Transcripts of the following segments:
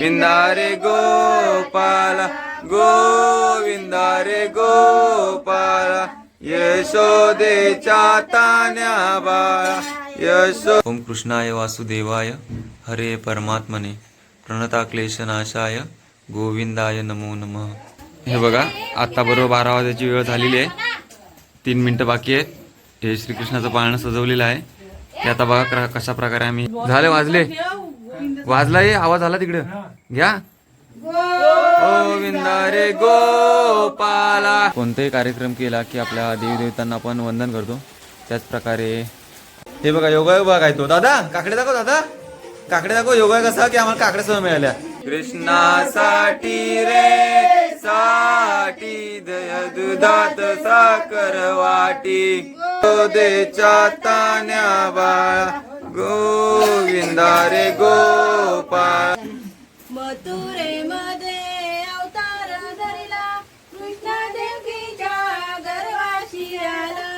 विंदारे गोपाला गोविंदा रे गोपाला यशोदेच्या तान्या बाळा यशो ओम कृष्णाय वासुदेवाय हरे परमात्मने प्रणता क्लेशनाशाय गोविंदाय नमो नमः हे बघा आता बरोबर बारा वाजायची वेळ झालेली आहे. तीन मिनिटं बाकी आहेत. हे श्रीकृष्णाचं पाळणं सजवलेलं आहे. ते आता बघा कशा प्रकारे आम्ही झाले वाजले? वाजला ये आवाज आला तिकडे. घ्या. गोविंदा रे गोपाला. कोणताही कार्यक्रम केला की आपल्या देवी देवतांना आपण वंदन करतो. त्याच प्रकारे हे बघा योगायोग बघा काय तो. दादा काकडे दाखव दादा. काकडे दाखव योगायोग कसा की आम्हाला काकड्या सह मिळाल्या. कृष्णासाठी रे साठी दया दुधात साखर वाटी. देच्या तान्या बाळा. गोविंदा रे गोपाळ मथुरेमध्ये अवतार धरला कृष्ण देवकीच्या गर्वाशी आला.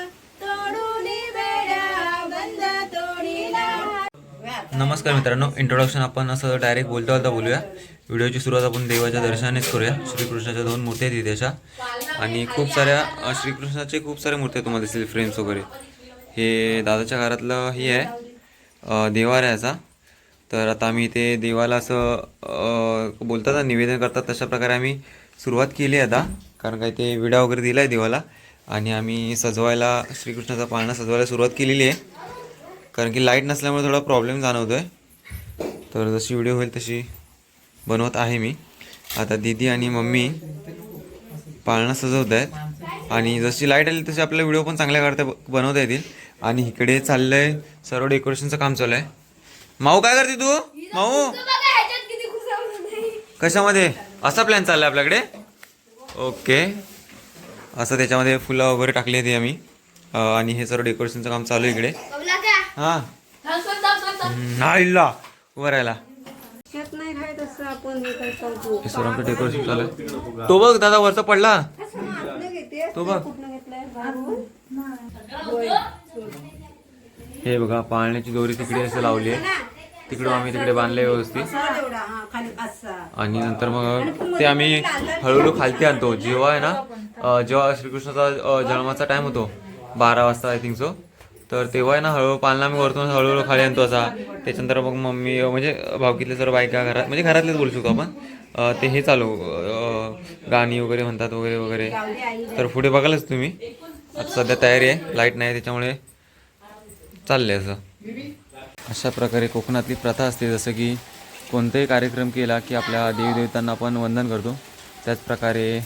तोडून बेड्या बंद तोडीला. नमस्कार मित्रांनो इंट्रोडक्शन आपण असं डायरेक्ट बोलता बोलता बोलूया. व्हिडिओची सुरुवात आपण देवाच्या दर्शनानेच करूया. श्रीकृष्णाच्या दोन मूर्त्या आहेत इथे अशा. आणि खूप साऱ्या श्रीकृष्णाचे खूप साऱ्या मूर्त्या तुम्हाला दिसतील फ्रेम्स वगैरे. हे दादाच्या घरातलं हे आहे. देवार आहे असा. तर आता आम्ही ते देवाला असं बोलतात ना निवेदन करतात तशा प्रकारे आम्ही सुरुवात केली आहे आता. कारण काय ते विडा वगैरे दिला आहे देवाला. आणि आम्ही सजवायला श्रीकृष्णाचा पाळणा सजवायला सुरुवात केलेली आहे. कारण की लाइट नसल्यामुळे थोडा प्रॉब्लेम जाणवतो आहे तर जशी व्हिडिओ होईल तशी बनवत आहे मी. आता दीदी आणि मम्मी पाळणा सजवत आहेत आणि जशी लाइट आली तशी आपल्याला व्हिडिओ पण चांगल्या काढता बनवता येतील. आणि इकडे चाललंय सर्व डेकोरेशनचं काम चालू आहे माऊ काय करते तू? माऊ? कशामध्ये? असा प्लॅन चाललाय आपल्याकडे? ओके. असं त्याच्यामध्ये फुलं वगैरे टाकली आहेत आम्ही. आणि हे सर्व डेकोरेशनचं काम चालू आहे इकडे. हा. सर्व आमचं डेकोरेशन चालू आहे. तो बघ दादा वरचा पडला. तो बघ. हे बघा पाळण्याची दोरी तिकडे असं लावली आहे. तिकडून आम्ही तिकडे बांधले व्यवस्थित. आणि नंतर मग ते आम्ही हळूहळू खालती आणतो. जेव्हा आहे ना जेव्हा श्रीकृष्णाचा जन्माचा टाइम होतो बारा वाजता आय थिंक सो तर तेव्हा आहे ना हळूहळू पालना मी वरतून हळूहळू खाली आणतो असा. त्याच्यानंतर मग मम्मी म्हणजे भावकीतले सर्व बायका घरात म्हणजे घरातलेच बोलू शकतो आपण. ते हे चालू गाणी वगैरे म्हणतात वगैरे वगैरे. तर पुढे बघालच तुम्ही. आता सध्या तयारी आहे. लाइट नाही त्याच्यामुळे चालले असं. अशा प्रकारे कोकणातली प्रथा असते जसं की कोणताही कार्यक्रम केला की आपल्या देवीदेवतांना आपण वंदन करतो. त्याचप्रकारे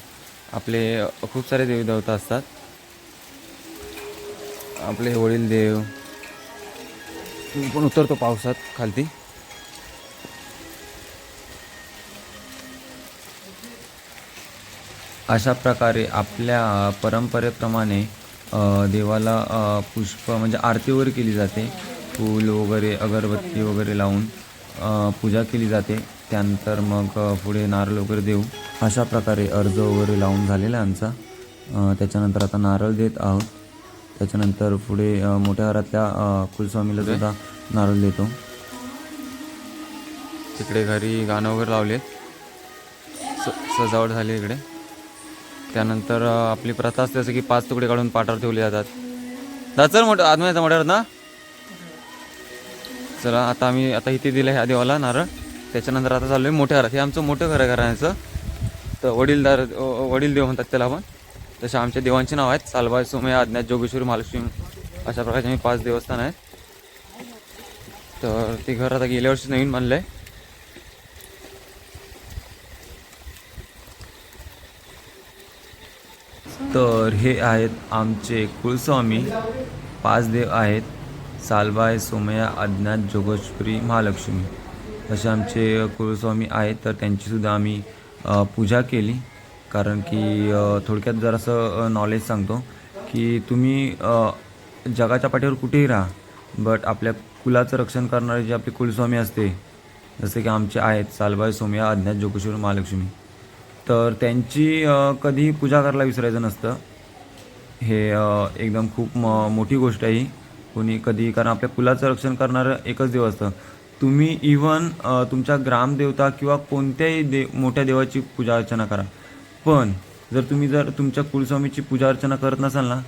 आपले खूप सारे देवीदेवता असतात. आपले वडील देव पण उतरतो पावसात खालती. अशा प्रकारे आपल्या परंपरेप्रमाणे देवाला पुष्प म्हणजे आरती वगैरे केली जाते. फूल वगैरे अगरबत्ती वगैरे लावून पूजा केली जाते. त्यानंतर मग पुढे नारळ वगैरे देऊ अशा प्रकारे अर्ज वगैरे लावून झालेला आमचा. त्याच्यानंतर आता नारळ देत आहोत. त्याच्यानंतर पुढे मोठ्या घरातल्या कुलस्वामीला सुद्धा नारळ देतो. तिकडे घरी गाणं वगैरे लावले सजावट झाली इकडे. त्यानंतर आपली प्रथा असते जसं की पाच तुकडे काढून पाठावर ठेवले जातात. दा चल मोठं आत्म्याचा मोठ्यावर ना चला आता आम्ही आता इथे दिलं ह्या देवाला नारळ. त्याच्यानंतर आता चाललो आहे मोठ्या घरात. हे आमचं मोठं घर आहे घराण्याचं. तर वडीलदार वडील देव म्हणतात त्याला आपण. तसे आमच्या देवांचे नाव आहेत. सालबाई सोमय अज्ञात जोगेश्वरी महालक्ष्मी. अशा प्रकारचे आम्ही पाच देवस्थान आहेत. तर ते घर आता गेल्या वर्षी नवीन बनलं आहे तर हे आहेत आमचे कुलस्वामी पाच देव आहेत सालबाय सोमया अज्ञात जोगेश्वरी महालक्ष्मी. असे आमचे कुलस्वामी आहेत तर त्यांचीसुद्धा आम्ही पूजा केली. कारण की थोडक्यात जरासं नॉलेज सांगतो की तुम्ही जगाच्या पाठीवर कुठेही राहा बट आपल्या कुलाचं रक्षण करणारे जे आपले कुलस्वामी असते जसे की आमचे आहेत सालबाई सोमया अज्ञात जोगेश्वरी महालक्ष्मी. तर त्यांची कधी कधीही पूजा करायला विसरायचं नसतं. हे एकदम खूप म मोठी गोष्ट आहे ही. कोणी कधी कारण आपल्या कुलाचं रक्षण करणारं एकच देव असतं. तुम्ही इवन तुमच्या ग्रामदेवता किंवा कोणत्याही दे मोठ्या देवाची पूजा अर्चना करा. पण जर तुम्ही जर तुमच्या कुलस्वामीची पूजा अर्चना करत नसाल ना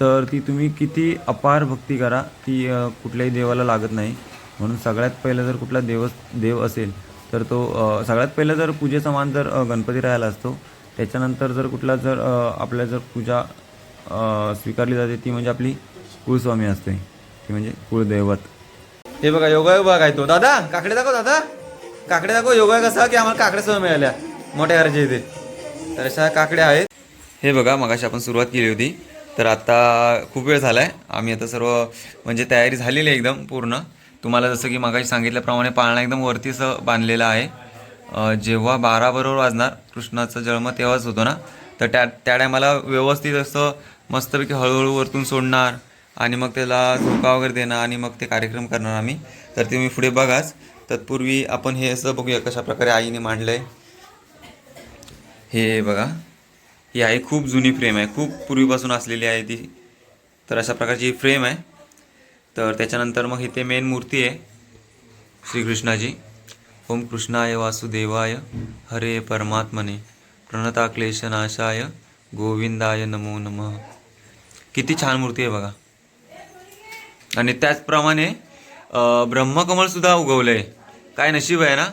तर ती तुम्ही किती अपार भक्ती करा ती कुठल्याही देवाला लागत नाही. म्हणून सगळ्यात पहिलं जर कुठला देव देव असेल तर तो सगळ्यात पहिलं जर पूजेचा मान जर गणपती राहायला असतो त्याच्यानंतर जर कुठला जर आपल्या जर पूजा स्वीकारली जाते ती म्हणजे आपली कुलस्वामी असते. ती म्हणजे कुळदैवत हे बघा योगायोग बघा आहे तो. दादा काकडे दाखव दादा. काकडे दाखव योगायोग कसा की आम्हाला काकड्या सवय मिळाल्या. मोठ्या घराच्या इथे. तर अशा काकड्या आहेत. हे बघा मगाशी आपण सुरुवात केली होती. तर आता खूप वेळ झाला आहे आम्ही आता सर्व म्हणजे तयारी झालेली आहे एकदम पूर्ण. तुम्हाला जसं की मगाशी सांगितल्याप्रमाणे पाळणा एकदम वरती असं बांधलेलं आहे. जेव्हा बारा बरोबर वाजणार कृष्णाचा जन्म तेव्हाच होतो ना? तर त्या त्या टायमाला व्यवस्थित असं मस्तपैकी हळूहळू वरतून सोडणार आणि मग त्याला झोका वगैरे देणार आणि मग ते कार्यक्रम करणार आम्ही. तर तुम्ही पुढे बघाच. तत्पूर्वी आपण हे असं बघूया कशा प्रकारे आईने मांडलं आहे हे बघा. ही आहे खूप जुनी फ्रेम आहे. खूप पूर्वीपासून असलेली आहे ती. तर अशा प्रकारची ही फ्रेम आहे. तर त्याच्यानंतर मग इथे मेन मूर्ती आहे श्रीकृष्णाची. ओम कृष्णाय वासुदेवाय हरे परमात्मने. प्रणता क्लेशनाशाय गोविंदाय नमो नमः. किती छान मूर्ती आहे बघा. आणि त्याचप्रमाणे ब्रह्मकमलसुद्धा उगवलं आहे काय नशीब आहे ना?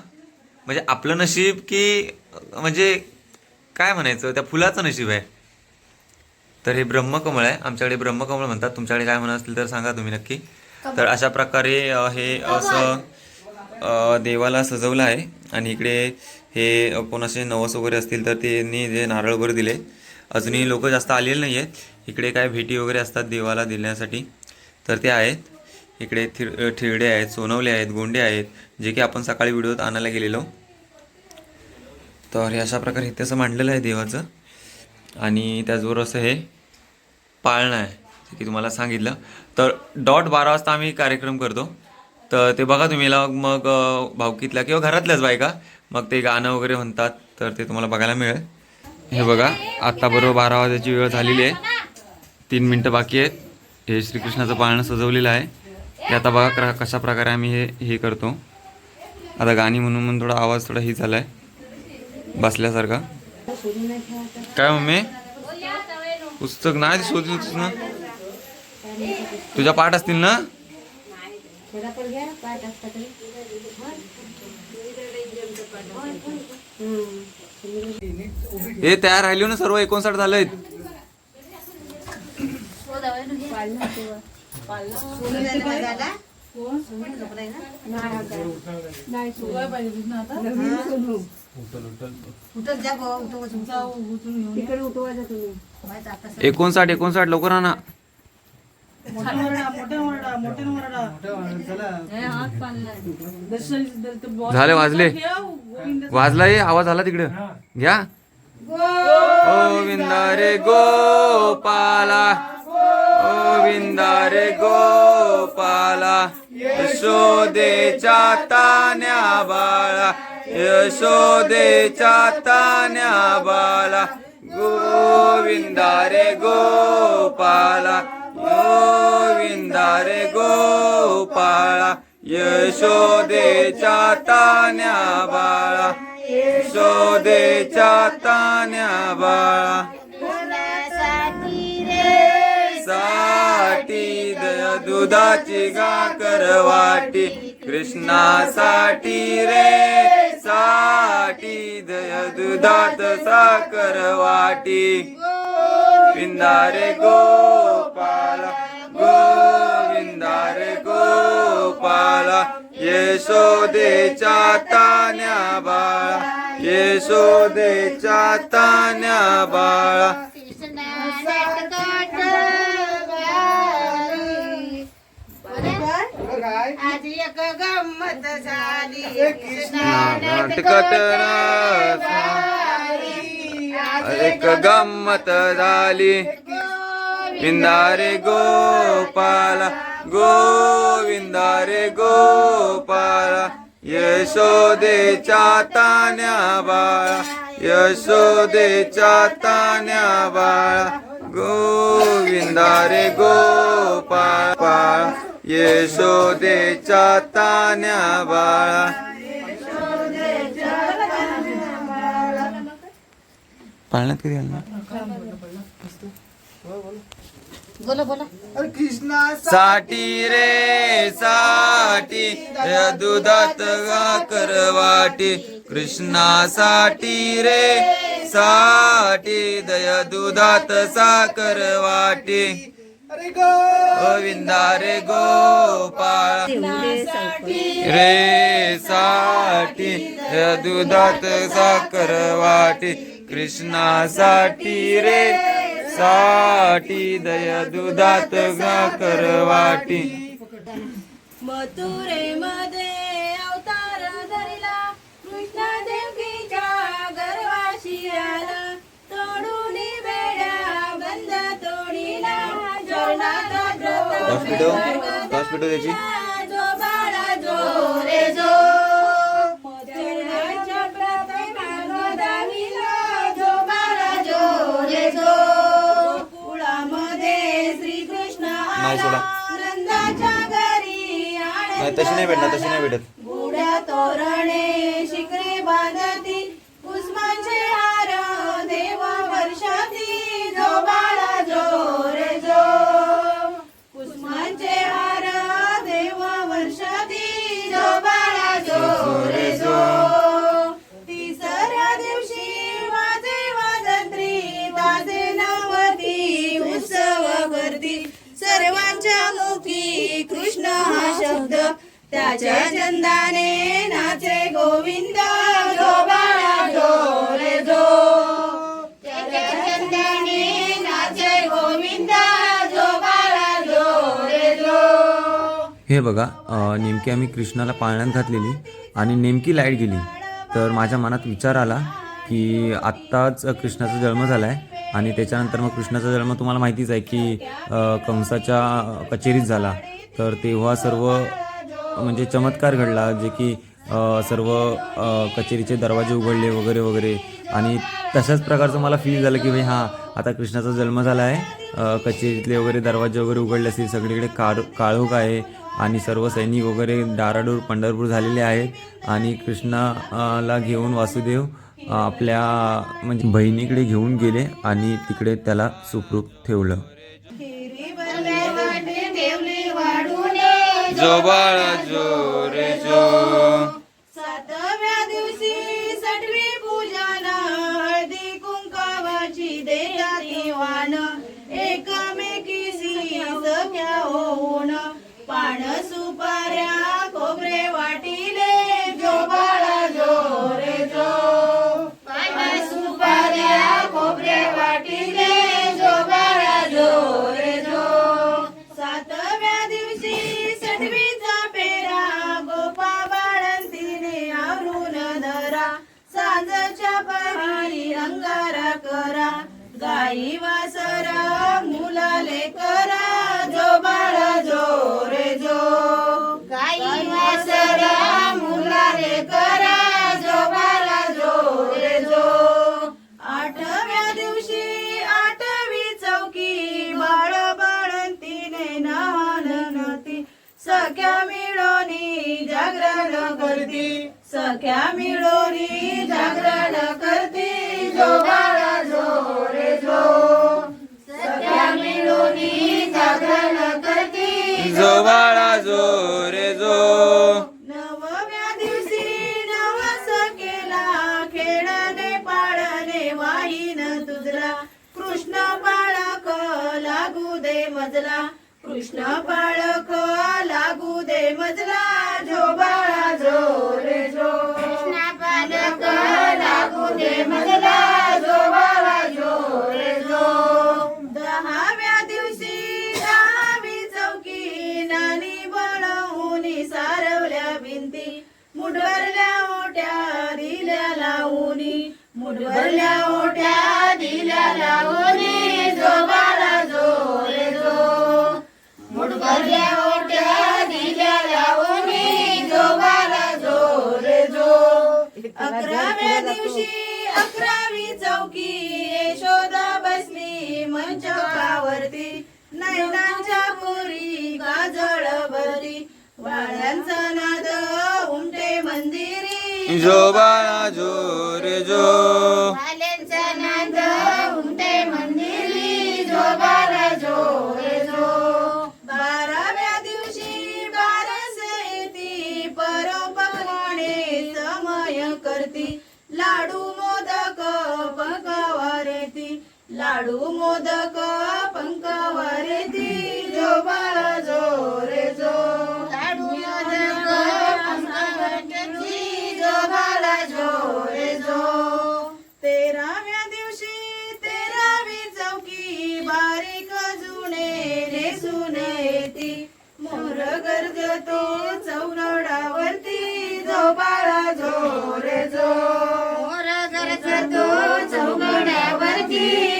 म्हणजे आपलं नशीब की म्हणजे काय म्हणायचं? त्या फुलाचं नशीब आहे. तर हे ब्रह्मकमळ आहे. आमच्याकडे ब्रह्मकमळ म्हणतात. तुमच्याकडे काय म्हणत असतील तर सांगा तुम्ही नक्की. तर अशा प्रकारे हे असं देवाला सजवलं आहे. आणि इकडे हे कोणाचे नवस वगैरे असतील तर त्यांनी जे नारळ वगैरे दिले. अजूनही लोक जास्त आलेले नाही आहेत इकडे काय भेटी वगैरे असतात देवाला देण्यासाठी तर ते आहेत. इकडे थिर थिरडे आहेत सोनवले आहेत गोंडे आहेत जे की आपण सकाळी व्हिडिओत आणायला गेलेलो. तर हे अशा प्रकारे इथे असं मांडलेलं आहे देवाचं. आणि त्याचबरोबर असं हे पाळणं आहे जे की तुम्हाला सांगितलं. तर डॉट बारा वाजता आम्ही कार्यक्रम करतो. तर ते बघा तुम्ही मग अ, भावकीतल्या किंवा घरातल्याच बायका मग ते गाणं वगैरे म्हणतात तर ते तुम्हाला बघायला मिळेल. हे बघा आत्ता बरोबर बारा वाजायची वेळ झालेली आहे. तीन मिनटं बाकी आहेत. हे श्रीकृष्णाचं पाळणं सजवलेलं आहे. ते आता बघा क्र- कशा प्रकारे आम्ही हे हे करतो. आता गाणी म्हणून म्हणून थोडा आवाज थोडा ही झाला आहे बसल्यासारखा. काय मम्मी? पुस्तक नाही ते शोधली होतीस ना? तुझ्या पाठ असतील ना? हे तयार राहिले ना सर्व एकोणसाठ झालंय तिकडे उठवायचा तुम्ही. एकोणसाठ एकोणसाठ लवकर आणा. झाले वाजले. वाजला ये आवाज आला तिकडे. घ्या. गोविंदा रे गोपाला. गोविंदा रे गोपाला. यशोदेच्या तान्या बाळा. यशोदेच्या तान्या बाळा गोविंदा रे गोपाला गोविंदा रे गोपाळा यशोदेच्या तान्या बाळा यशोदेच्या तान्या बाळा साठी दुधाची गाकर वाटी कृष्णासाठी रे. साठी दया दुधात साखर वाटी. विंदारे गोपाला गोविंदारे गोपाला यशोदेच्या तान्या बाळा यशोदेच्या तान्या बाळा. गंमत झाली. नाटकत एक गंमत झाली. विंदारे गोपाला गोविंदारे गोपाला यशोदेच्या तान्या बाळा यशोदेच्या तान्या बाळा गोविंदारे गोपाळा यशोदेच्या तान्या बाळा. पाळण्यात कधी आलं? बोला बोला. साठी रे साठी दुधात गाकर वाटी. कृष्णासाठी रे साठी दया दुधात साकर वाटी. गोविंदा रे गोपाळ. रे साठी दुधात साकर वाटी कृष्णासाठी रे साठी दया दुधात साकर वाटी मथुरेमध्ये अवतार धरला कृष्ण देवकीच्या गर्वाशी आला. हॉस्पिटल हॉस्पिटल त्याची नाही सोडा. नाही तशी नाही भेटणार तशी नाही भेटत तोरणे शिकरे बांधती त्याच्या चंदाने नाचे गोविंद जो बाळा जो जो. त्याच्या चंदाने नाचे गोविंद जो बाळा जो जो. हे बघा नेमकी आम्ही कृष्णाला पाळण्यात घातलेली आणि नेमकी लाइट गेली. तर माझ्या मनात विचार आला की आत्ताच कृष्णाचा जन्म झाला आहे आणि त्याच्यानंतर मग कृष्णाचा जन्म तुम्हाला माहितीच आहे की कंसाच्या कचेरीत झाला. तर तेव्हा सर्व म्हणजे चमत्कार घडला जे की सर्व कचेरीचे दरवाजे उघडले वगैरे वगैरे. आणि तशाच प्रकारचं मला फील झालं की भाई हां आता कृष्णाचा जन्म झाला आहे. कचेरीतले वगैरे दरवाजे वगैरे उघडले असतील. सगळीकडे काळ काळोख आहे आणि सर्व सैनिक वगैरे डाराडूर पंढरपूर झालेले आहेत. आणि कृष्णाला घेऊन वासुदेव आपल्या म्हणजे बहिणीकडे घेऊन गेले आणि तिकडे त्याला सुखरूप ठेवलं. जो बाळा सख्या मिळोनी जागरण करती जो बाळा जो रे जो. सख्या मिळोनी जागरण करती जो बाळा जो रे जो. नवव्या दिवशी नवस केला खेळणे पाळणे वाहीन तुझला. कृष्ण बाळक लागू दे मजला. कृष्ण बाळक लागू दे मजला जो वाळ्यांचा नाद उमटे मंदिरी. जो बाळा जो रे जो. बाळा जो रे जो मोर गरज चौघड्यावरती.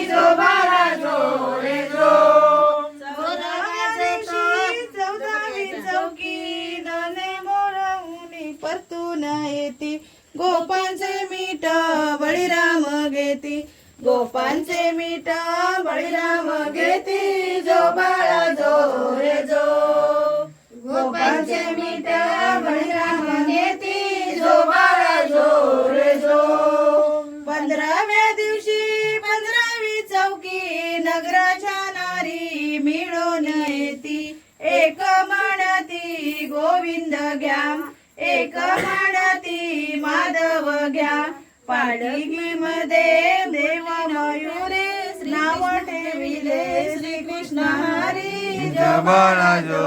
गोविंद घ्या. एक म्हणती माधव घ्या. पाडगी मध्ये देव मयुरे नाव ठेविले श्रीकृष्ण हरी जो बाळा जो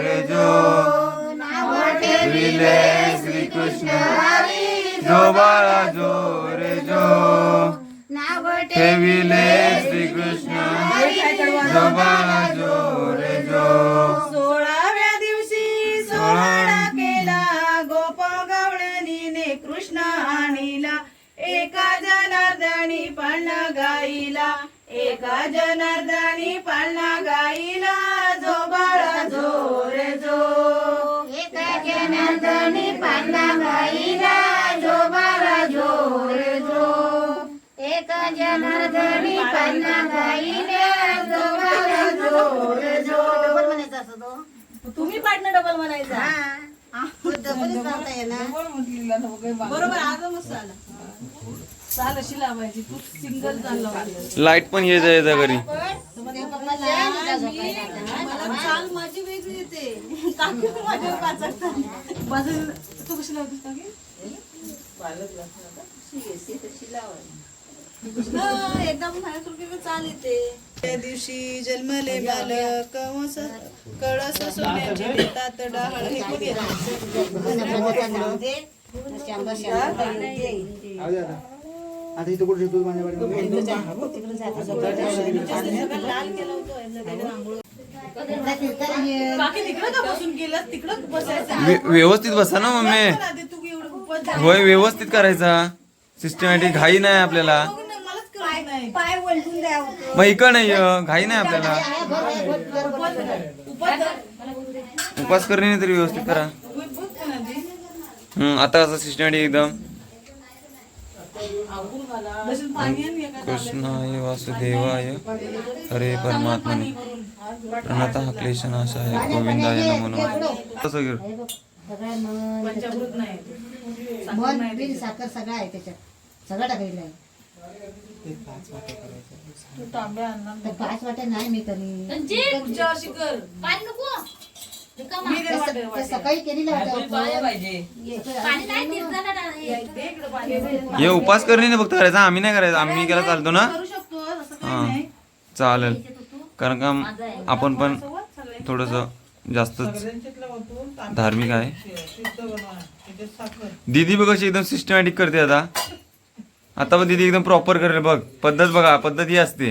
रे जो. नाव ठेविले श्रीकृष्ण जो बाळा जो रे जो. नाव ठेविले श्रीकृष्ण जो बाळा जो रे जो. गाईला एका जनार्दनी पाळणा गाईला जो बाळा जो रे जो. एका जनार्दनी पांडा गाईला जो बाळा जो रे जो. एका जनार्दनी पांडा गाईला जो बाळा जो रे जो. डबल म्हणायचं असं तो. तुम्ही पार्टनर डबल म्हणायचा. हा. डबलच सांगता येणार बरोबर आज मस्त आला. लाइट पण येत घरी. हा, त्या दिवशी जन्मले बालक कळस सोन्याचे देतात डहाळ हे आता इथं कुठे शिकतो माझ्या काकी तिकडं का बसून गेलं तिकडं बसायचं. व्य- व्यवस्थित बसा ना मम्मी. होय व्यवस्थित करायचा. सिस्टमॅटिक घाई नाही आपल्याला. बघ ना, मलाच कळत नाही. पाय वळटून द्या. होतं. मग इकडं नाही घाई नाही आपल्याला. उपास करणे नाही तरी व्यवस्थित करा. हम्म, आता असं सिस्टमॅटिक एकदम बसून पाणी आण एका कृष्णाय वासुदेवाय. हरे परमात्मने प्रणता क्लेशनाशाय गोविंदाय नमो नमः. नाही. मन बिन साखर सगळं आहे त्याच्यात. सगळं टाकायचं आहे. पाच वाट्या नाही मी वाटे तर वाटे. सकाळी. हे उपास करणे नाही फक्त करायचा. आम्ही नाही करायचं. आम्ही केला चालतो ना? करू शकतो असं काही हा. नाही. चालेल. कारण का आपण पण थोडस जास्तच धार्मिक आहे. दीदी बघ कशी एकदम सिस्टमॅटिक करते आता. आता पण दीदी एकदम प्रॉपर करेल बघ. पद्धत बघा पद्धत ही असते.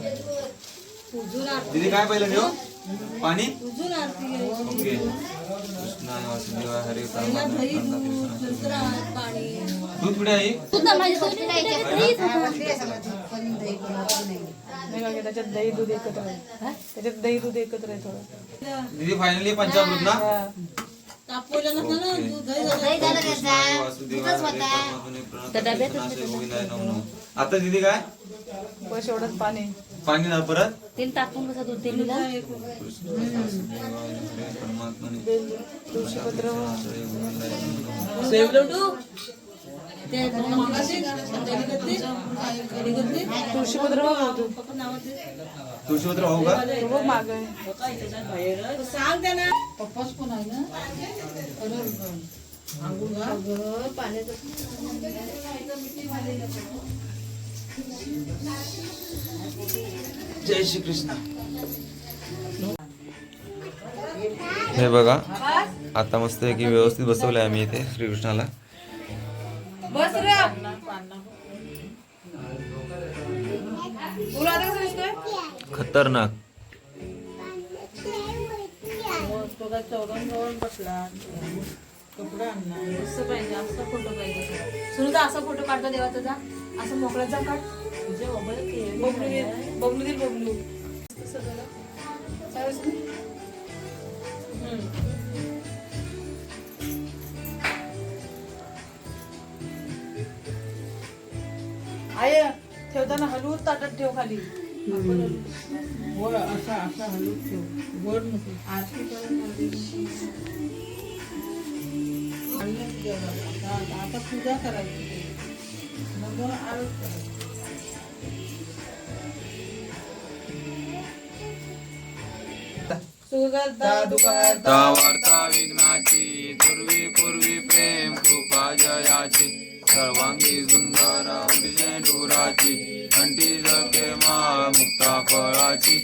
दीदी काय पहिलं देऊ पाणी. ओके. हरे दूध कुठे आहे? त्याच्यात दही दूध एकत्र आहे. त्याच्यात दही दूध एकत्र आहे थोडं. दीदी फायनली पंचामृत ना. आता दीदी काय? बस एवढंच पाणी. पाणी ना परत? तेल टाकून कसं दूध दिलेलं तुळशीपत्र. तुळशीपत्र हो का? माग सांग त्यांना पप्पाच आहे ना? पाण्याचं जय श्री कृष्ण हे बघा आता मस्त की व्यवस्थित बसवलंय आम्ही इथे श्रीकृष्णाला. खतरनाक कपडा आणला असं पाहिजे असं फोटो पाहिजे सुरू असा फोटो काढतो देवाचा जा. असं मोकळ्यात जा काढ. तुझ्या मोबाईल बबलू दे बबलू. आय ठेवताना हलवून ताटात ठेव खाली. वर असा असा हलवून ठेव. वर नको. आरती करून आता आता पूजा करायची. मग आरोप करायची. दुखाता वार्ता विघ्नाची पूर्वी पूर्वी प्रेम कृपा जयाची. सर्वांगी सुंदर डुराची कंठी जके मा मुक्ता फळाची.